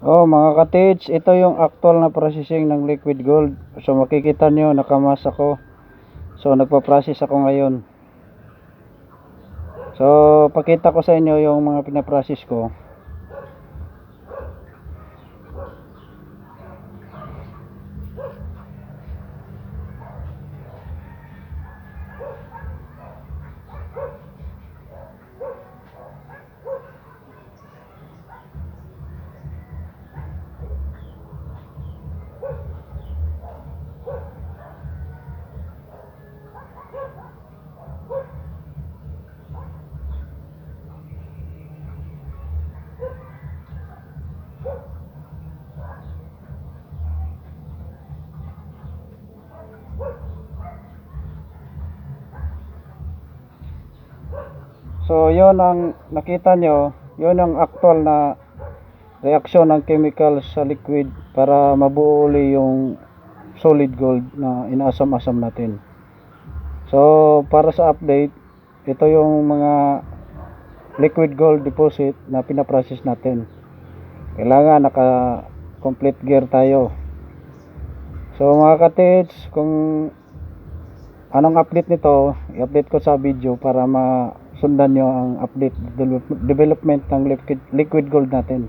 Oh, mga ka-tits, ito yung actual na processing ng liquid gold. So makikita nyo, nakamas ako. So nagpa-process ako ngayon. So pakita ko sa inyo yung mga pinaprocess ko. So yon ang nakita nyo, yon ang actual na reaksyon ng chemical sa liquid para mabuo uli yung solid gold na inaasam-asam natin. So para sa update, ito yung mga liquid gold deposit na pinaprocess natin. Kailangan naka complete gear tayo. So mga katits, kung anong update nito, i-update ko sa video para masundan nyo ang update develop- development ng liquid, liquid gold natin.